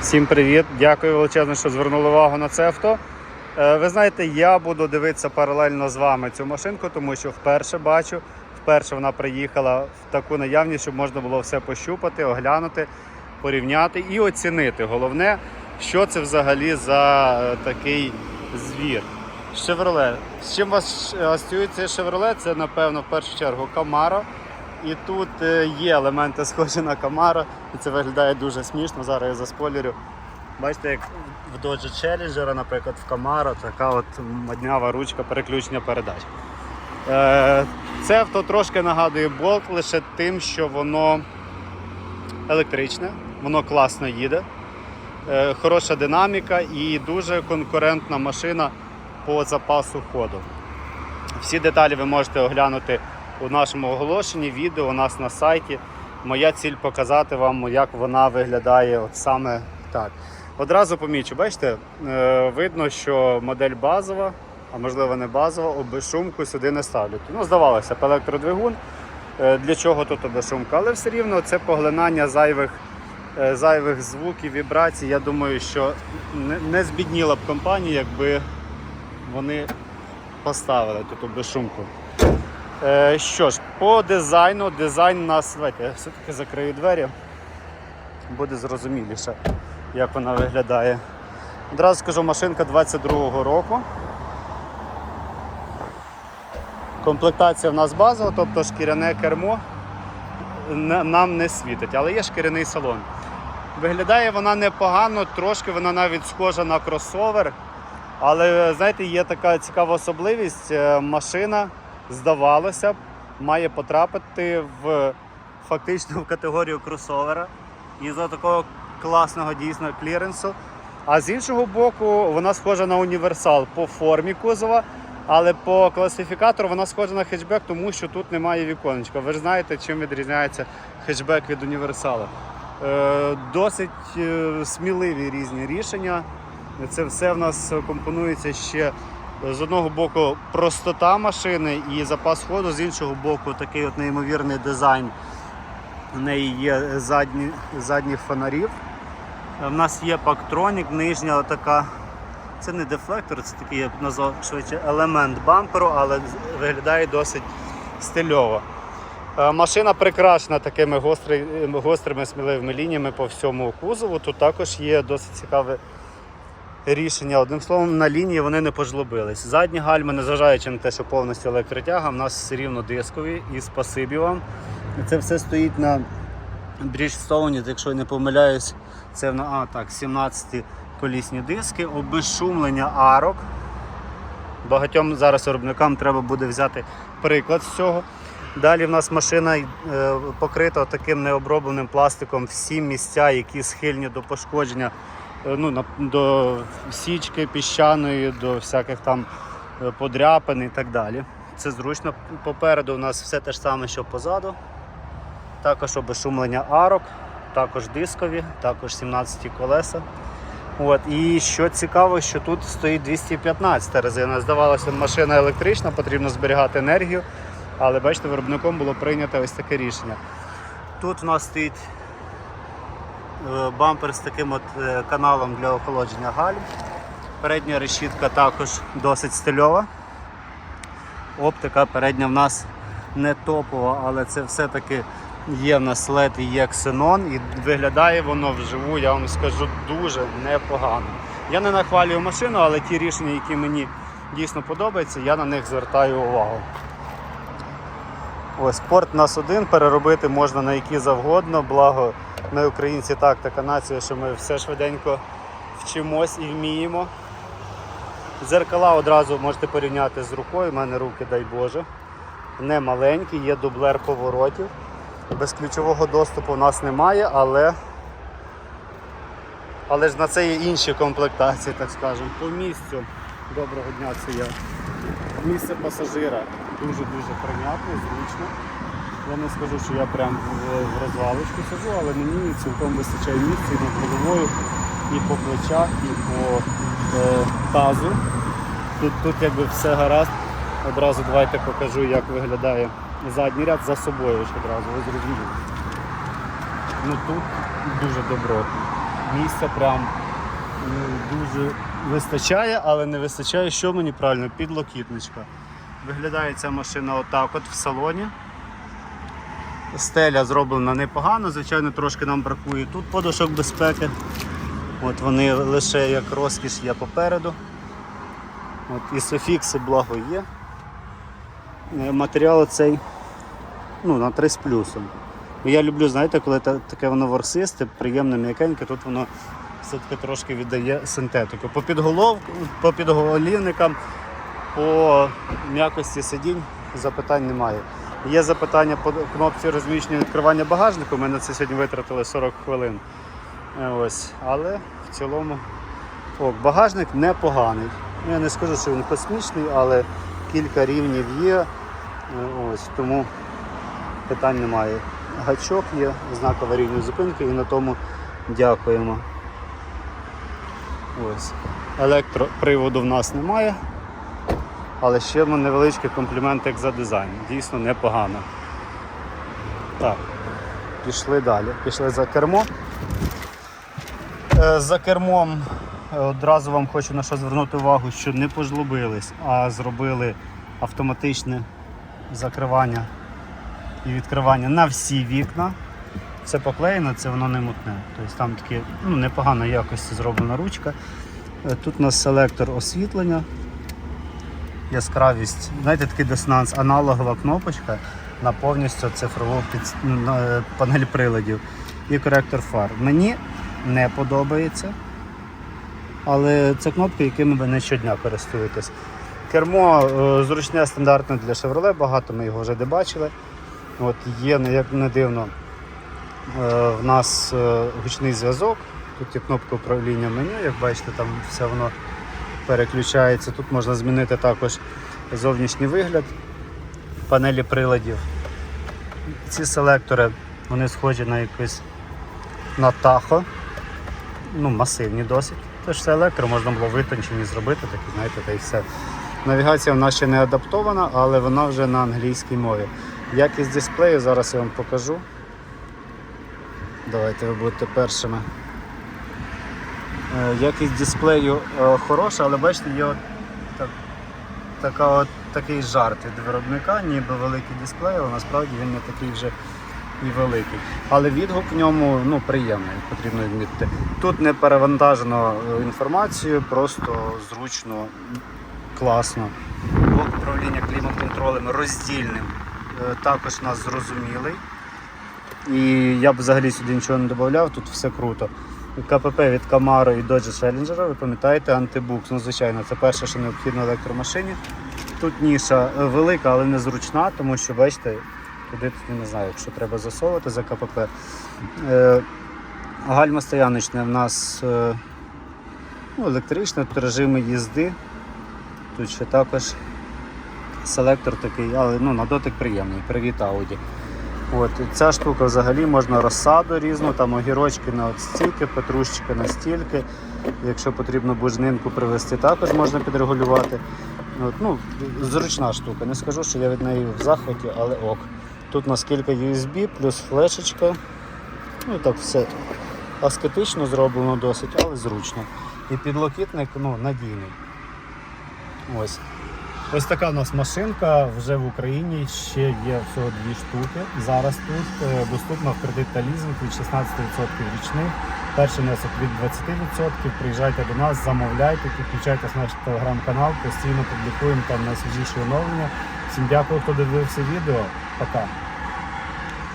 Всім привіт! Дякую величезно, що звернули увагу на це авто. Е, Ви знаєте, я буду дивитися паралельно з вами цю машинку, тому що вперше бачу, вперше вона приїхала в таку наявність, щоб можна було все пощупати, оглянути, порівняти і оцінити. Головне, що це взагалі за е, такий звір. Chevrolet. З чим вас е, асоціюється Chevrolet? Це, напевно, в першу чергу Camaro. І тут е, є елементи схожі на Camaro, і це виглядає дуже смішно. Зараз я заспойлерю. Бачите, як в Dodge Challenger, наприклад, в Camaro, така от моднява ручка переключення передач. Е, Це авто трошки нагадує Bolt лише тим, що воно електричне, воно класно їде, е, хороша динаміка і дуже конкурентна машина по запасу ходу. Всі деталі ви можете оглянути у нашому оголошенні, відео у нас на сайті. Моя ціль показати вам, як вона виглядає от саме так. Одразу помічу, бачите, е, видно, що модель базова, а можливо не базова, обезшумку сюди не ставлять. Ну, здавалося, б, електродвигун. Е, Для чого тут обезшумка? Але все рівно це поглинання зайвих, е, зайвих звуків, вібрацій. Я думаю, що не, збідніла б компанія, якби вони поставили тут обезшумку. Е, що ж, по дизайну, дизайн нас, давайте я все-таки закрию двері, буде зрозуміліше, як вона виглядає. Одразу скажу, машинка 22-го року. Комплектація в нас базова, тобто шкіряне кермо нам не світить, але є шкіряний салон. Виглядає вона непогано, трошки вона навіть схожа на кросовер. Але знаєте, є така цікава особливість. е, Машина, здавалося б, має потрапити в фактично в категорію кросовера із-за такого класного дійсно кліренсу. А з іншого боку, вона схожа на універсал по формі кузова, але по класифікатору вона схожа на хетчбек, тому що тут немає віконечка. Ви ж знаєте, чим відрізняється хетчбек від універсала. Е, Досить е, сміливі різні рішення. Це все в нас компонується ще з одного боку простота машини і запас ходу, з іншого боку, такий от неймовірний дизайн. У неї є задні, задніх фонарів. У нас є пактронік, нижня така. Це не дефлектор, це такий, я б назвав швидше елемент бамперу, але виглядає досить стильово. Е, Машина прикрашена такими гостри, гострими сміливими лініями по всьому кузову. Тут також є досить цікаве рішення. Одним словом, на лінії вони не пожлобились. Задні гальми, незважаючи на те, що повністю електротяга, в нас все рівно дискові і спасибі вам. Це все стоїть на Bridgestone, якщо я не помиляюсь, це на а, так, 17 колісні диски, обезшумлення арок. Багатьом зараз виробникам треба буде взяти приклад з цього. Далі в нас машина е, покрита таким необробленим пластиком всі місця, які схильні до пошкодження ну, на- до січки піщаної, до всяких там е, подряпин і так далі. Це зручно. Попереду у нас все те ж саме, що позаду. Також обезшумлення арок, також дискові, також 17 колеса. От. І що цікаво, що тут стоїть 215 резина. Здавалося, машина електрична, потрібно зберігати енергію. Але бачите, виробником було прийнято ось таке рішення. Тут у нас стоїть е, бампер з таким от е, каналом для охолодження гальм. Передня решітка також досить стильова. Оптика передня в нас не топова, але це все-таки є в нас LED і є ксенон, і виглядає воно вживу, я вам скажу, дуже непогано. Я не нахвалюю машину, але ті рішення, які мені дійсно подобаються, я на них звертаю увагу. Ось порт нас один, переробити можна на які завгодно, благо ми українці так, така нація, що ми все швиденько вчимось і вміємо. Зеркала одразу можете порівняти з рукою, у мене руки, дай Боже. Не маленькі, є дублер поворотів. Без ключового доступу у нас немає, але, але ж на це є інші комплектації, так скажемо. По місцю. Доброго дня, це я. Місце пасажира дуже-дуже прийнятне, зручно. Я не скажу, що я прям в, розвалочку сижу, але мені цілком вистачає місця і над головою, і по плечах, і по е, тазу. Тут, тут якби все гаразд. Одразу давайте покажу, як виглядає задній ряд за собою ось одразу, ви зрозуміли. Ну тут дуже добротно. місця прям е, дуже вистачає, але не вистачає, що мені правильно, підлокітничка. Виглядає ця машина отак от в салоні. Стеля зроблена непогано, звичайно, трошки нам бракує тут подушок безпеки. От вони лише як розкіш є попереду. От І софікси благо є. Е, Матеріал цей ну, на 3 з плюсом. Я люблю, знаєте, коли таке воно ворсисте, приємне, м'якеньке, тут воно все-таки трошки віддає синтетику. По підголовку, по підголівникам, по м'якості сидінь запитань немає. Є запитання по кнопці розміщення відкривання багажнику. Ми на це сьогодні витратили 40 хвилин. Е, Ось. Але в цілому о, багажник непоганий. Ну, Я не скажу, що він космічний, але кілька рівнів є. Е, Ось, тому питань немає. Гачок є, знак аварійної зупинки і на тому дякуємо. Ось. Електроприводу в нас немає. Але ще невеличкий комплімент як за дизайн. Дійсно непогано. Так, пішли далі. Пішли за кермо. Е, За кермом е, одразу вам хочу на що звернути увагу, що не пожлобились, а зробили автоматичне закривання і відкривання на всі вікна. Це поклеєно, це воно не мутне. Тобто там такі ну, непоганої якості зроблена ручка. Е, Тут у нас селектор освітлення, яскравість, знаєте, такий дисонанс, аналогова кнопочка на повністю цифрову під... на, е, панель приладів і коректор фар. Мені не подобається, але це кнопки, якими ви не щодня користуєтесь. Кермо е, зручне стандартне для Chevrolet, багато ми його вже де бачили. От є, як не дивно, е, в нас гучний зв'язок. Тут є кнопка управління меню, як бачите, там все воно переключається. Тут можна змінити також зовнішній вигляд панелі приладів. Ці селектори вони схожі на якийсь на тахо, ну, масивні досить. Тож це електро можна було витончені зробити, такі, знаєте, та й все. Навігація в нас ще не адаптована, але вона вже на англійській мові. Якість дисплею зараз я вам покажу. Давайте ви будете першими. Е, Якість дисплею е, хороша, але бачите, є так, така от, такий жарт від виробника, ніби великий дисплей, але насправді він не такий вже і великий. Але відгук в ньому ну, приємний, потрібно відмітити. Тут не перевантажено е, інформацію, просто зручно, класно. Блок управління клімат-контролем роздільним також нас зрозумілий. І я б взагалі сюди нічого не додавав, тут все круто. КПП від Camaro і Dodge Challenger, ви пам'ятаєте, антибукс. Ну, звичайно, це перше, що необхідно електромашині. Тут ніша е, велика, але не зручна, тому що, бачите, туди не знаю, якщо треба засовувати за КПП. Е, гальма стояночне в нас е, ну, електричне, тут режими їзди. Тут ще також селектор такий, але ну, на дотик приємний. Привіт Audi. От, і ця штука взагалі можна розсаду різну, там огірочки на стільки, петрушечки на стільки. Якщо потрібно бужнинку привезти, також можна підрегулювати. От, ну, зручна штука. Не скажу, що я від неї в захваті, але ок. Тут у нас кілька USB, плюс флешечка. Ну і так все аскетично зроблено досить, але зручно. І підлокітник ну, надійний. Ось. Ось така у нас машинка вже в Україні. Ще є всього дві штуки. Зараз тут е, доступна в кредит та лізинг від 16% річних. Перший внесок від 20%. Приїжджайте до нас, замовляйте, підключайтесь на наш телеграм-канал, постійно публікуємо там найсвіжіші оновлення. Всім дякую, хто дивився відео. Пока.